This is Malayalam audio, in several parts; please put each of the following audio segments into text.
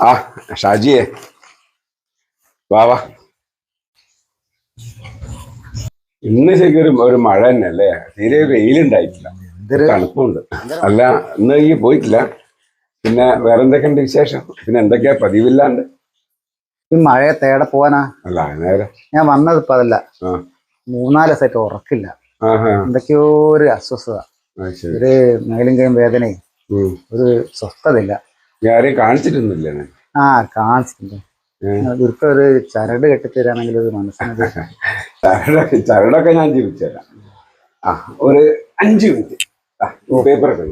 ആ ഷാജിയെ. വാ വാ. ഇന്ന് ശരിക്കും ഒരു മഴ തന്നെ അല്ലേ തീരെ വെയിലുണ്ടായിട്ടില്ല. തണുപ്പുണ്ട്. അല്ല ഇന്ന് ഈ പോയിട്ടില്ല. പിന്നെ വേറെ എന്തൊക്കെയുണ്ട് വിശേഷം? പിന്നെ എന്തൊക്കെയാ പതിവില്ലാണ്ട്? ഈ മഴയെ തേടെ പോവാനാ? അല്ല നേരെ ഞാൻ വന്നത് ഇപ്പൊ അതല്ല. മൂന്നാൽ ദിവസമായിട്ട് ഉറക്കില്ല. എന്തൊക്കെയോ ഒരു അസ്വസ്ഥത. ഒരു മേലും കൈയും വേദനയും. ഒരു സ്വസ്ഥതയില്ല. ഞാൻ ആരെയും കാണിച്ചിട്ടൊന്നുമില്ല ആ കാണിച്ചിട്ടുണ്ട്. ഇവർക്ക് ഒരു ചരട് കെട്ടിത്തരാണെങ്കിൽ ഒരു മനസ്സിന് ചരടൊക്കെ ചരടൊക്കെ ഞാൻ ജീവിച്ചുതരാം ആ ഒരു അഞ്ച് മിനിറ്റ്. പേപ്പറൊക്കെ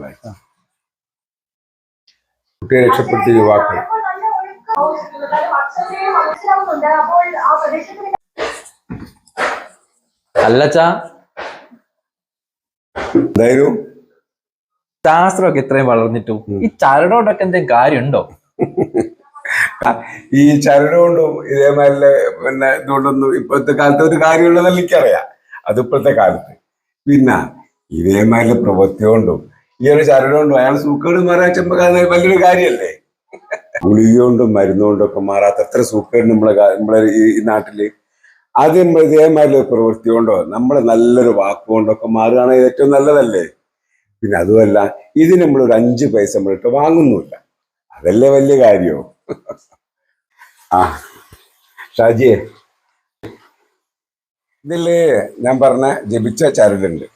കുട്ടിയെ രക്ഷപ്പെടുത്തിയ യുവാക്കൾ. അല്ലച്ചാ ശാസ്ത്രമൊക്കെ ഇത്രയും വളർന്നിട്ടു ഈ ചരടോടൊക്കെ എന്തെങ്കിലും കാര്യമുണ്ടോ ഈ ചരടുകൊണ്ടും ഇതേമാതിരി പിന്നെ ഇതുകൊണ്ടൊന്നും ഇപ്പോഴത്തെ കാലത്ത് ഒരു കാര്യമുള്ളതല്ല എനിക്കറിയാം. അത് ഇപ്പോഴത്തെ കാലത്ത്. പിന്നെ ഇതേമാതിരി പ്രവൃത്തി കൊണ്ടും ഈ ഒരു ചരടുകൊണ്ടും അയാൾ സൂക്കേട് മാറാൻ ചെമ്പ വലിയൊരു കാര്യമല്ലേ ഗുളിക കൊണ്ടും മരുന്നുകൊണ്ടും ഒക്കെ മാറാത്ത എത്ര സൂക്കേട് നമ്മളെ നമ്മളെ ഈ നാട്ടിൽ നമ്മൾ ഇതേമാതിരി പ്രവൃത്തി കൊണ്ടോ നമ്മൾ നല്ലൊരു വാക്കുകൊണ്ടൊക്കെ മാറുകയാണെങ്കിൽ ഏറ്റവും നല്ലതല്ലേ? പിന്നെ അതുമല്ല ഇത് നമ്മൾ ഒരു അഞ്ച് പൈസ നമ്മളിട്ട് വാങ്ങുന്നുമില്ല. അതല്ലേ വലിയ കാര്യമോ ആ ഷാജിയെ. ഇതിൽ ഞാൻ പറഞ്ഞ ജപിച്ച ചരടുണ്ട്.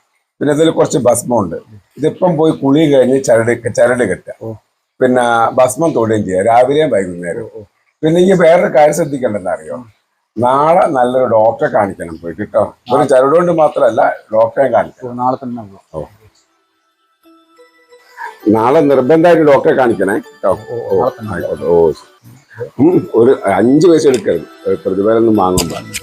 പിന്നെ ഇതിൽ കുറച്ച് ഭസ്മമുണ്ട്. ഇതിപ്പം പോയി കുളി കഴിഞ്ഞ് ചരട് ചരട് കെട്ടുക. പിന്നെ ഭസ്മം തൊടുകയും ചെയ്യുക രാവിലെയും വൈകുന്നേരവും. പിന്നെ ഈ വേറൊരു കാര്യം ശ്രദ്ധിക്കേണ്ടതെന്ന് അറിയോ നാളെ നല്ലൊരു ഡോക്ടറെ കാണിക്കണം പോയിട്ട് കേട്ടോ. ഒരു ചരടുകൊണ്ട് മാത്രല്ല മാത്രമല്ല ഡോക്ടറെ കാണിക്കണം. നാളെ തന്നെ ഓ. നാളെ നിർബന്ധമായിട്ട് ഡോക്ടറെ കാണിക്കണേ കേട്ടോ. ഓ, ആയിക്കോട്ടെ. ഓ ഒരു അഞ്ച് പൈസ എടുക്കരുത്. പ്രതിഫലം ഒന്നും വാങ്ങാൻ പാടില്ല.